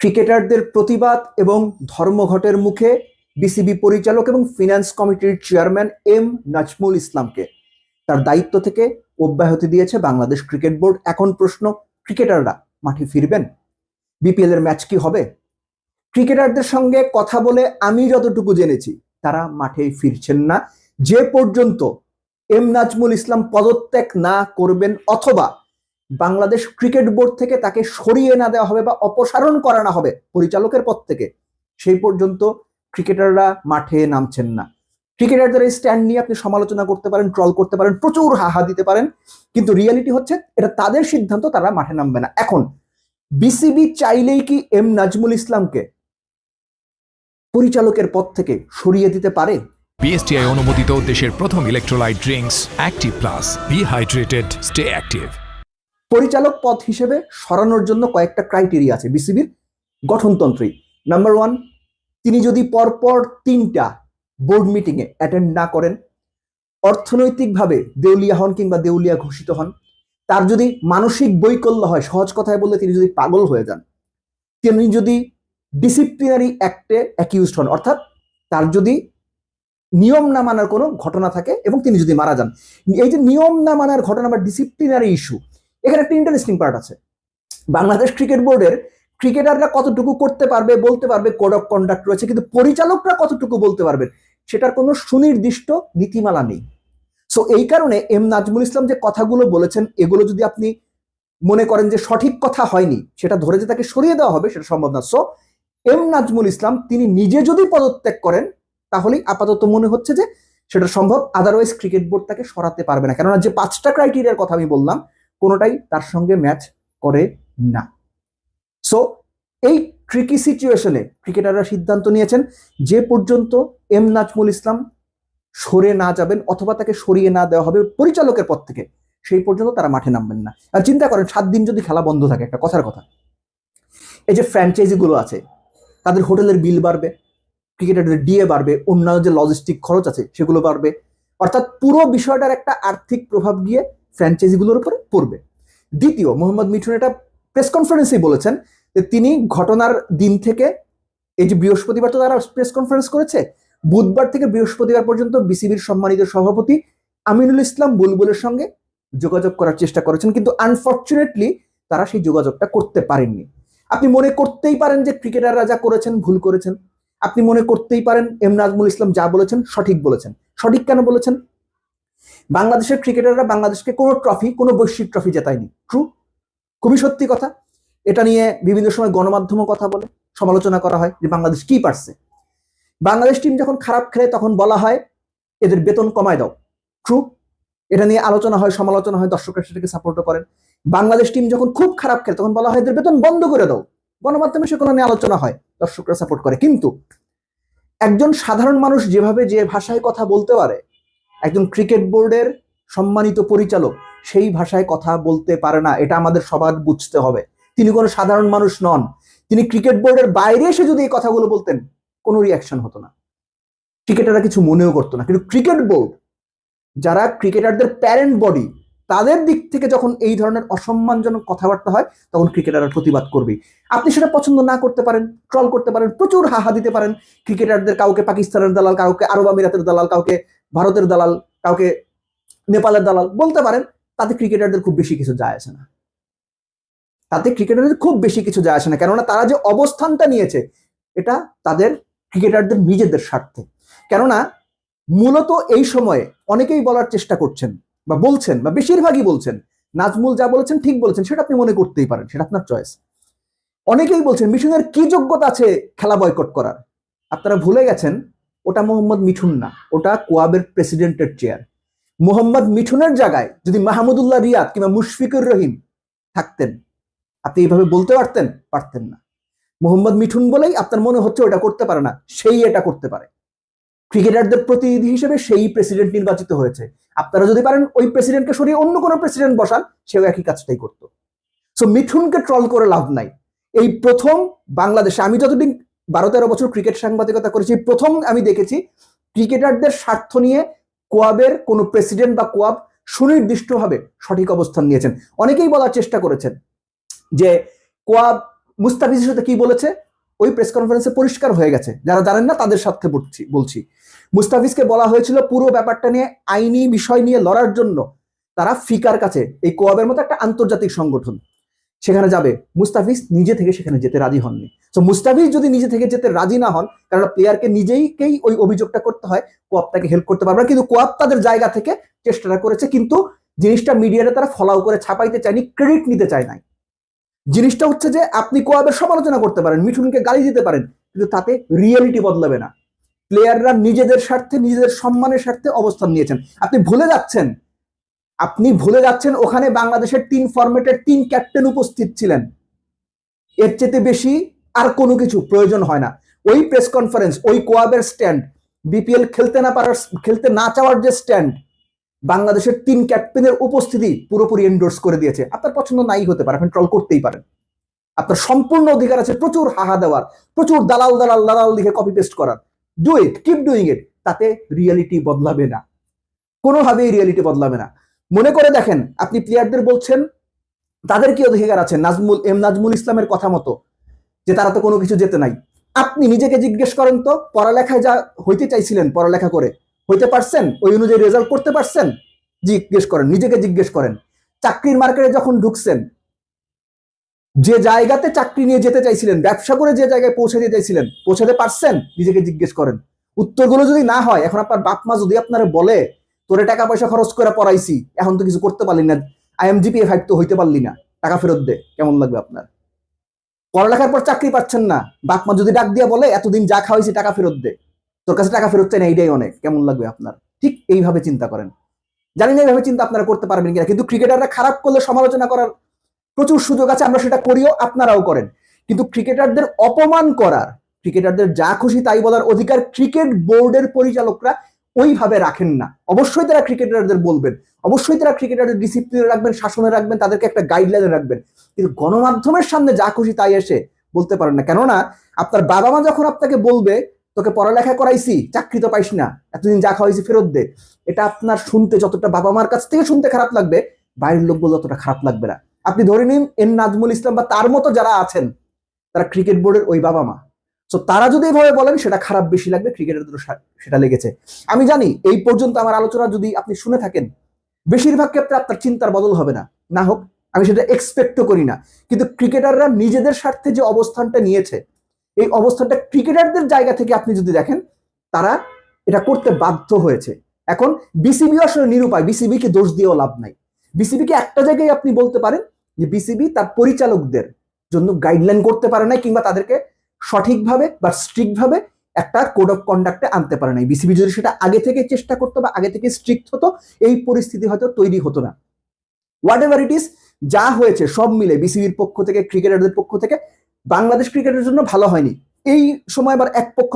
ক্রিকেটারদের প্রতিবাদ এবং ধর্মঘটের মুখে বিসিবি পরিচালক এবং ফিনান্স কমিটির চেয়ারম্যান এম নাজমুল ইসলামকে তার দায়িত্ব থেকে অব্যাহতি দিয়েছে বাংলাদেশ ক্রিকেট বোর্ড এখন প্রশ্ন, ক্রিকেটাররা মাঠে ফিরবেন? বিপিএল এর ম্যাচ কি হবে? ক্রিকেটারদের সঙ্গে কথা বলে আমি যতটুকু জেনেছি, তারা মাঠে ফিরছেন না। যে পর্যন্ত এম নাজমুল ইসলাম পদত্যাগ না করবেন অথবা বাংলাদেশ ক্রিকেট বোর্ড থেকে তাকে সরিয়ে না দেওয়া হবে বা অপসারণ করানো হবে পরিচালকের পদ থেকে, সেই পর্যন্ত ক্রিকেটাররা মাঠে নামছেন না। ক্রিকেটারদের এই স্ট্যান্ড নিয়ে আপনি সমালোচনা করতে পারেন ট্রল করতে পারেন, প্রচুর হাহা দিতে পারেন, কিন্তু রিয়েলিটি হচ্ছে এটা তাদের সিদ্ধান্ত, তারা মাঠে নামবে না। এখন বিসিবি চাইলেই কি এম নাজমুল ইসলামকে পরিচালকের পদ থেকে সরিয়ে দিতে পারে? বিএসটিআই অনুমোদিত দেশের প্রথম electrolyte drinks active plus be hydrated stay active পরিচালক পদ হিসেবে সরানোর জন্য কয়েকটা ক্রাইটেরিয়া আছে বিসিবির গঠনতন্ত্রেই। নাম্বার ওয়ান তিনি যদি পরপর তিনটা বোর্ড মিটিংয়ে অ্যাটেন্ড না করেন, অর্থনৈতিকভাবে দেউলিয়া হন কিংবা দেউলিয়া ঘোষিত হন, তার যদি মানসিক বৈকল্য হয়, সহজ কথায় বললে তিনি যদি পাগল হয়ে যান, তিনি যদি ডিসিপ্লিনারি অ্যাক্টে অ্যাকিউজড হন, অর্থাৎ তার যদি নিয়ম না মানার কোনো ঘটনা থাকে এবং তিনি যদি মারা যান। এই যে নিয়ম না মানার ঘটনা বা ডিসিপ্লিনারি ইস্যু এখানে একটা ইন্টারেস্টিং পার্ট আছে। বাংলাদেশ ক্রিকেট বোর্ডের ক্রিকেটাররা কতটুকু করতে পারবে, বলতে পারবে কোড অফ কন্ডাক্ট রয়েছে, কিন্তু পরিচালকরা কতটুকু বলতে পারবেন সেটার কোনো সুনির্দিষ্ট নীতিমালা নেই। সো এই কারণে এম নাজমুল ইসলাম যে কথাগুলো বলেছেন, এগুলো যদি আপনি মনে করেন যে সঠিক কথা হয়নি, সেটা ধরে যে তাকে সরিয়ে দেওয়া হবে, সেটা সম্ভব না। সো এম নাজমুল ইসলাম, তিনি নিজে যদি পদত্যাগ করেন, তাহলেই আপাতত মনে হচ্ছে যে সেটা সম্ভব আদারওয়াইজ ক্রিকেট বোর্ড তাকে সরাতে পারবে না। কেননা যে পাঁচটা ক্রাইটেরিয়ার কথা আমি বললাম কোনোটাই তার সঙ্গে ম্যাচ করে না। সো এই ট্রিকি সিচুয়েশনে ক্রিকেটাররা সিদ্ধান্ত নিয়েছেন যে পর্যন্ত এম নাজমুল ইসলাম সরে না যাবেন অথবা তাকে সরিয়ে না দেওয়া হবে পরিচালকের পদ থেকে, সেই পর্যন্ত তারা মাঠে নামবেন না। আর চিন্তা করেন, সাত দিন যদি খেলা বন্ধ থাকে, একটা কথার কথা। এই যে ফ্র্যাঞ্চাইজিগুলো আছে, তাদের হোটেলের বিল বাড়বে ক্রিকেটারদের ডিএ বাড়বে, অন্যান্য যে লজিস্টিক খরচ আছে, সেগুলো বাড়বে। অর্থাৎ পুরো বিষয়টার একটা আর্থিক প্রভাব গিয়ে ফ্র্যাঞ্চাইজিগুলোর উপরে পড়বে। দ্বিতীয়, মোহাম্মদ মিঠুন এটা প্রেস কনফারেন্সেই বলেছেন যে তিনি ঘটনার দিন থেকে এই যে বৃহস্পতিবার তো তারা প্রেস কনফারেন্স করেছে, বুধবার থেকে বৃহস্পতিবার পর্যন্ত বিসিবির সম্মানিত সভাপতি আমিনুল ইসলাম বুলবুলের সঙ্গে যোগাযোগ করার চেষ্টা করেছেন, কিন্তু আনফর্চুনেটলি তারা সেই যোগাযোগটা করতে পারেননি। আপনি মনে করতেই পারেন যে ক্রিকেটাররা যা করেছেন ভুল করেছেন। আপনি মনে করতেই পারেন এম নাজমুল ইসলাম যা বলেছেন সঠিক বলেছেন। সঠিক কেন বলেছেন? বাংলাদেশের ক্রিকেটাররা বাংলাদেশকে কোনো ট্রফি, কোনো বৈশ্বিক ট্রফি জেতায়নি। ট্রু খুবই সত্যি কথা। এটা নিয়ে বিভিন্ন সময় গণমাধ্যমও কথা বলে, সমালোচনা করা হয় যে বাংলাদেশ কি পারছে। বাংলাদেশ টিম যখন খারাপ খেলে তখন বলা হয়, এদের বেতন কমায় দাও। ট্রু এটা নিয়ে আলোচনা হয়, সমালোচনা হয়, দর্শকরা সেটাকে সাপোর্টও করেন। বাংলাদেশ টিম যখন খুব খারাপ খেলে তখন বলা হয়, এদের বেতন বন্ধ করে দাও। গণমাধ্যমে সেগুলো নিয়ে আলোচনা হয়, দর্শকরা সাপোর্ট করে। কিন্তু একজন সাধারণ মানুষ যেভাবে যে ভাষায় কথা বলতে পারে একজন ক্রিকেট বোর্ডের সম্মানিত পরিচালক সেই ভাষায় কথা বলতে পারে না। এটা আমাদের সবার বুঝতে হবে। তিনি কোনো সাধারণ মানুষ নন। তিনি ক্রিকেট বোর্ডের বাইরে এসে যদি এই কথাগুলো বলতেন, কোনো রিয়াকশন হতো না। ক্রিকেটাররা কিছু মনেও করতো না। কিন্তু ক্রিকেট বোর্ড, যারা ক্রিকেটারদের প্যারেন্ট বডি তাদের দিক থেকে যখন এই ধরনের অসম্মানজনক কথাবার্তা হয়, তখন ক্রিকেটাররা প্রতিবাদ করবে আপনি সেটা পছন্দ না করতে পারেন ট্রল করতে পারেন, প্রচুর হাহা দিতে পারেন। ক্রিকেটারদের কাউকে পাকিস্তানের দালাল, কাউকে আরব আমিরাতের দালাল, কাউকে ভারতের দালাল, কাউকে নেপালের দালাল বলতে পারেন, তাতে ক্রিকেটারদের খুব বেশি কিছু যায় আসে না। তাতে ক্রিকেটারদের খুব বেশি কিছু যায় আসে না, কেননা তারা যে অবস্থানটা নিয়েছে, এটা তাদের ক্রিকেটারদের নিজেদের স্বার্থে। কেননা মূলত এই সময়ে অনেকেই বলার চেষ্টা করছেন বা বলছেন বা বেশিরভাগই বলছেন, নাজমুল যা বলেছেন ঠিক বলেছেন, সেটা আপনি মনে করতেই পারেন, সেটা আপনার চয়েস অনেকেই বলছেন মিঠুনের কি যোগ্যতা আছে খেলা বয়কট করার? আপনারা ভুলে গেছেন ওটা মোহাম্মদ মিঠুন না, ওটা কোয়াবের প্রেসিডেন্টের চেয়ার মোহাম্মদ মিঠুনের জায়গায় যদি মাহমুদুল্লাহ রিয়াদ কিংবা মুশফিকুর রহিম থাকতেন, আপনি এইভাবে বলতে পারতেন? পারতেন না। মোহাম্মদ মিঠুন বলেই আপনার মনে হচ্ছে ওটা করতে পারে না, সেই এটা করতে পারে। ক্রিকেটারদের প্রতিনিধি হিসেবে সেই প্রেসিডেন্ট নির্বাচিত হয়েছে। আপনারা যদি পারেন ওই প্রেসিডেন্টকে সরিয়ে অন্য কোনো প্রেসিডেন্ট বসান, সেও একই কাজটাই করতো। সো মিঠুনকে ট্রল করে লাভ নাই। এই প্রথম বাংলাদেশে, আমি যতদিন বারো তেরো বছর ক্রিকেট সাংবাদিকতা করেছি। প্রথম আমি দেখেছি ক্রিকেটারদের স্বার্থ নিয়ে কোয়াবের কোনো প্রেসিডেন্ট বা কোয়াব সুনির্দিষ্টভাবে সঠিক অবস্থান নিয়েছেন। অনেকেই বলার চেষ্টা করেছেন যে কোয়াব মুস্তাফিজের সাথে কি বলেছে? ওই প্রেস কনফারেন্সে পরিষ্কার হয়ে গেছে। যারা জানেন না, তাদের সাথে বলছি বলছি। মুস্তাফিজকে বলা হয়েছিল পুরো ব্যাপারটা নিয়ে আইনি বিষয় নিয়ে লড়ার জন্য তারা ফিকার কাছে। এই কোয়াবের মতো একটা আন্তর্জাতিক সংগঠন। সেখানে যাবে। মুস্তাফিজ নিজে থেকে সেখানে যেতে রাজি হননি। তো মুস্তাফিজ যদি নিজে থেকে যেতে রাজি না হন কারণ প্লেয়ারকে নিজেইকেই ওই অভিযোগটা করতে হয়, কোয়াব তাকে হেল্প করতে পারবে না। কিন্তু কোয়াব তাদের জায়গা থেকে চেষ্টাটা করেছে, কিন্তু জিনিসটা মিডিয়াতে তারা ফলাও করে ছাপাইতে চায়নি ক্রেডিট নিতে চায় নাই। জিনিসটা হচ্ছে যে, আপনি কোয়াবের সমালোচনা করতে পারেন, মিঠুনকে গালি দিতে পারেন, কিন্তু তাতে রিয়েলিটি বদলাবে না। প্লেয়াররা নিজেদের স্বার্থে, নিজেদের সম্মানের স্বার্থে অবস্থান নিয়েছেন। আপনি ভুলে যাচ্ছেন আপনি ভুলে যাচ্ছেন, ওখানে বাংলাদেশের তিন ফরম্যাটের তিন ক্যাপ্টেন উপস্থিত ছিলেন। এর চেয়ে বেশি আর কোনো কিছু প্রয়োজন হয় না। ওই প্রেস কনফারেন্স ওই কোয়াবের স্ট্যান্ড বিপিএল খেলতে না পারার, খেলতে না চাওয়ার যে স্ট্যান্ড বাংলাদেশের তিন ক্যাপ্টেনের উপস্থিতি পুরোপুরি এন্ডোর্স করে দিয়েছে। আপনার পছন্দ নাই হতে পারে, আপনি ট্রল করতেই পারেন। আপনার সম্পূর্ণ অধিকার আছে প্রচুর হাহা দেওয়ার, প্রচুর দালাল দালাল দালাল লিখে কপি পেস্ট করার। Do it keep doing it তাতে রিয়েলিটি বদলাবে না। কোনোভাবেই রিয়েলিটি বদলাবে না। মনে করে দেখেন, আপনি প্লেয়ারদের বলছেন, তাদের কি অধিকার আছে? নাজমুল, এম নাজমুল ইসলামের কথা মতো, যে তারা তো কোনো কিছু যেতে নাই। আপনি নিজেকে জিজ্ঞেস করেন তো, পড়ালেখায় যা হইতে চাইছিলেন, পড়ালেখা করে, হইতে পারছেন? ওই অনুযায়ী রেজাল্ট করতে পারছেন? জিজ্ঞেস করেন, নিজেকে জিজ্ঞেস করেন। চাকরির মার্কেটে যখন ঢুকছেন, যে জায়গাতে চাকরি নিয়ে যেতে চাইছিলেন, ব্যবসা করে যে জায়গায় পৌঁছে দিতে চাইছিলেন, পৌঁছাতে পারছেন? নিজেকে জিজ্ঞেস করেন। উত্তরগুলো যদি না হয়, এখন আপনার বাপ মা যদি আপনারা বলে তোরে টাকা পয়সা খরচ করে পড়াইছি, এখন তো কিছু করতে পারলি না। আইএমজিপি ফাইভ তো হইতে পারলি না। টাকা ফেরত দে, কেমন লাগবে আপনার? পড়ালেখার পর চাকরি পাচ্ছেন না। বাপ মা যদি ডাক দিয়ে বলে, এতদিন যা খাওয়াইছি টাকা ফেরত দে। তোর কাছে টাকা ফেরত চাই না, এইটাই অনেক। কেমন লাগবে আপনার? ঠিক এইভাবে চিন্তা করেন। জানি না এইভাবে চিন্তা আপনারা করতে পারবেন কিনা, কিন্তু ক্রিকেটাররা খারাপ করলে সমালোচনা করার প্রচুর সুযোগ আছে, আমরা সেটা করিও, আপনারাও করেন। কিন্তু ক্রিকেটারদের অপমান করার, ক্রিকেটারদের যা খুশি তাই বলার অধিকার ক্রিকেট বোর্ডের পরিচালকরা ওইভাবে রাখেন না। অবশ্যই তারা ক্রিকেটারদের বলবেন, অবশ্যই তারা ক্রিকেটারদের ডিসিপ্লিনে রাখবেন, শাসনে রাখবেন, তাদেরকে একটা গাইডলাইনে রাখবেন। কিন্তু গণমাধ্যমের সামনে যা খুশি তাই এসে বলতে পারেন না। কেননা, আপনার বাবা মা যখন আপনাকে বলবে, তোকে পড়ালেখা করাইছি, চাকরি তো পাইস না, এতদিন যা খাওয়াইছি ফেরত দে। এটা আপনার শুনতে যতটা বাবা মার কাছ থেকে শুনতে খারাপ লাগবে, বাইরের লোক বললে অতটা খারাপ লাগবে না। আপনি ধরে নিন এন নাজমুল ইসলাম বা তার মতো যারা আছেন, তারা ক্রিকেট বোর্ডের ওই বাবা মা তো তারা যদি এভাবে বলেন, সেটা খারাপ বেশি লাগবে ক্রিকেটারদের সেটা লেগেছে। আমি জানি, এই পর্যন্ত আমার আলোচনা যদি আপনি শুনে থাকেন, বেশিরভাগ ক্ষেত্রে আপনার চিন্তার বদল হবে না। না হোক, আমি সেটা এক্সপেক্টও করি না। কিন্তু ক্রিকেটাররা নিজেদের স্বার্থে যে অবস্থানটা নিয়েছে, এই অবস্থানটা ক্রিকেটারদের জায়গা থেকে আপনি যদি দেখেন, তারা এটা করতে বাধ্য হয়েছে। এখন, বিসিবি আসলে নিরুপায়। বিসিবিকে দোষ দিয়েও লাভ নাই। বিসিবিকে একটা জায়গায় আপনি বলতে পারেন যে, বিসিবি তার পরিচালকদের জন্য গাইডলাইন করতে পারে নাই কিংবা তাদেরকে সঠিকভাবে বা স্ট্রিক্টভাবে একটা কোড অফ কন্ডাক্টে আনতে পারে নাই। বিসিবি যদি সেটা আগে থেকে চেষ্টা করতো বা আগে থেকে স্ট্রিক্ট হতো, এই পরিস্থিতি হয়তো তৈরি হতো না। হোয়াট এভার ইট ইস যা হয়েছে সব মিলে বিসিবির পক্ষ থেকে ক্রিকেটারদের পক্ষ থেকে, বাংলাদেশ ক্রিকেটের জন্য ভালো হয়নি। এই সময় আবার এক পক্ষ